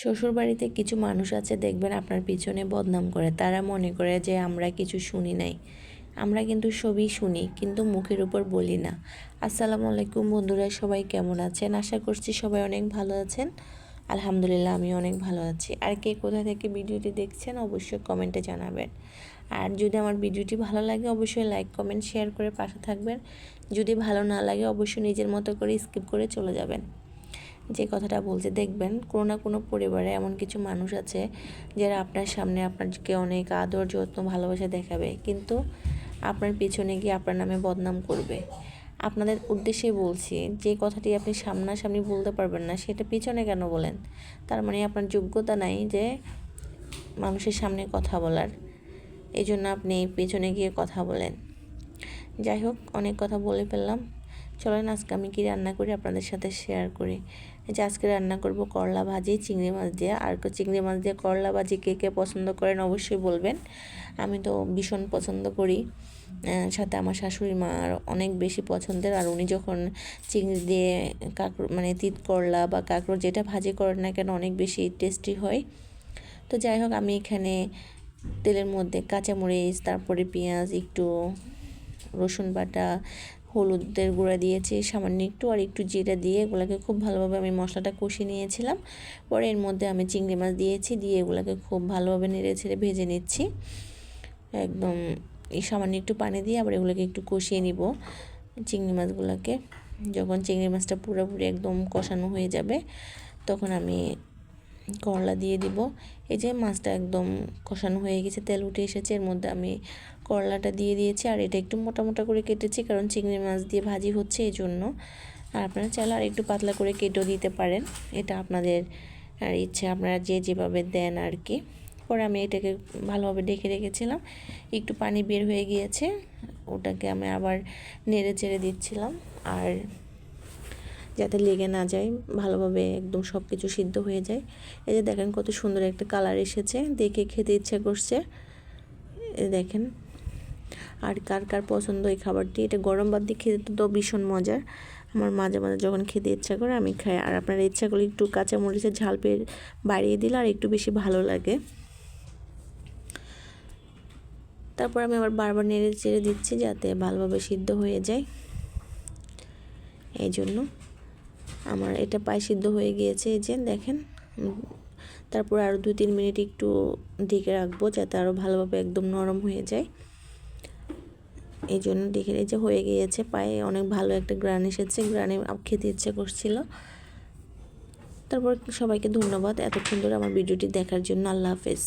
শ্বশুরবাড়িতে কিছু মানুষ আছে, দেখবেন আপনার পিছনে বদনাম করে। তারা মনে করে যে আমরা কিছু শুনি নাই। আমরা কিন্তু সবই শুনি, কিন্তু মুখের উপর বলি না। আসসালামু আলাইকুম বন্ধুরা, সবাই কেমন আছেন? আশা করছি সবাই অনেক ভালো আছেন। আলহামদুলিল্লাহ আমি অনেক ভালো আছি। আর কে কোথা থেকে ভিডিওটি দেখছেন, অবশ্যই কমেন্টে জানাবেন। আর যদি আমার ভিডিওটি ভালো লাগে, অবশ্যই লাইক, কমেন্ট, শেয়ার করে পাশে থাকবেন। যদি ভালো না লাগে, অবশ্যই নিজের মতো করে স্কিপ করে চলে যাবেন। যে কথাটা বলছে, দেখবেন কোনো না কোনো পরিবারে এমন কিছু মানুষ আছে যারা আপনার সামনে আপনাকে অনেক আদর, যত্ন, ভালোবাসা দেখাবে। কিন্তু আপনার পিছনে গিয়ে আপনার নামে বদনাম করবে। আপনাদের উদ্দেশ্যে বলছি, যে কথাটি আপনি সামনাসামনি বলতে পারবেন না, সেটা পিছনে কেন বলেন? তার মানে আপনার যোগ্যতা নাই যে মানুষের সামনে কথা বলার। এই জন্য আপনি পেছনে গিয়ে কথা বলেন। যাই হোক, অনেক কথা বলে ফেললাম। চলেন আজকে আমি কি রান্না করি আপনাদের সাথে শেয়ার করি। যে আজকে রান্না করব করলা ভাজি, চিংড়ি মাছ দিয়ে। আর চিংড়ি মাছ দিয়ে করলা ভাজি কে কে পছন্দ করেন অবশ্যই বলবেন। আমি তো ভীষণ পছন্দ করি। সাথে আমার শাশুড়ি মার অনেক বেশি পছন্দের। আর উনি যখন চিংড়ি দিয়ে কাঁকড়ো মানে তিত করলা বা কাঁকড়ো যেটা ভাজি করেন না কেন অনেক বেশি টেস্টি হয়। তো যাই হোক, আমি এখানে তেলের মধ্যে কাঁচামরিচ, তারপরে পেঁয়াজ, একটু রসুন বাটা হলুদের গুঁড়া দিয়েছি, সামান্য একটু আর একটু জিরা দিয়ে এগুলোকে খুব ভালোভাবে আমি মশলাটা কষিয়ে নিয়েছিলাম। পরে এর মধ্যে আমি চিংড়ি মাছ দিয়েছি, দিয়ে এগুলোকে খুব ভালোভাবে নেড়ে ছেড়ে ভেজে নিচ্ছি। একদম এই সামান্য একটু পানি দিয়ে আবার এগুলোকে একটু কষিয়ে নিব চিংড়ি মাছগুলোকে। যখন চিংড়ি মাছটা পুরোপুরি একদম কষানো হয়ে যাবে, তখন আমি করলা দিয়ে দিব। এই যে মাছটা একদম কষানো হয়ে গেছে, তেল উঠে এসেছে, এর মধ্যে আমি করলাটা দিয়ে দিয়েছি। আর এটা একটু মোটা মোটা করে কেটেছি, কারণ চিংড়ি মাছ দিয়ে ভাজি হচ্ছে এই জন্য আর আপনারা চাইলে আর একটু পাতলা করে কেটেও দিতে পারেন, এটা আপনাদের, আর ইচ্ছে, আপনারা যে যেভাবে দেন আর কি। পরে আমি এটাকে ভালোভাবে ডেকে রেখেছিলাম, একটু পানি বের হয়ে গিয়েছে, ওটাকে আমি আবার নেড়ে চেড়ে দিচ্ছিলাম। আর যাতে লেগে না যায়, ভালোভাবে একদম সব কিছু সিদ্ধ হয়ে যায়। এই যে দেখেন কত সুন্দর একটা কালার এসেছে, দেখে খেতে ইচ্ছে করছে। দেখেন, আর কার কার পছন্দ এই খাবারটি? এটা গরম বাদ দিয়ে খেতে তো ভীষণ মজার। আমার মাঝে মাঝে যখন খেতে ইচ্ছা করে আমি খাই। আর আপনার ইচ্ছা করলে একটু কাঁচা মরিচের ঝাল পেয়ে বাড়িয়ে দিলে আর একটু বেশি ভালো লাগে। তারপর আমি আবার বারবার নেড়ে চেড়ে দিচ্ছি যাতে ভালোভাবে সিদ্ধ হয়ে যায়। এই জন্য। আমার এটা পায়ে সিদ্ধ হয়ে গিয়েছে, এই যে দেখেন। তারপর আরও দু তিন মিনিট একটু ঢেকে রাখব যাতে আরও ভালোভাবে একদম নরম হয়ে যায়। এই জন্য দেখে এই যে হয়ে গিয়েছে পায়ে, অনেক ভালো একটা গ্রান এসেছে গ্রানে খেতে ইচ্ছে করছিল। তারপর সবাইকে ধন্যবাদ এতক্ষণ ধরে আমার ভিডিওটি দেখার জন্য, আল্লাহ হাফেজ।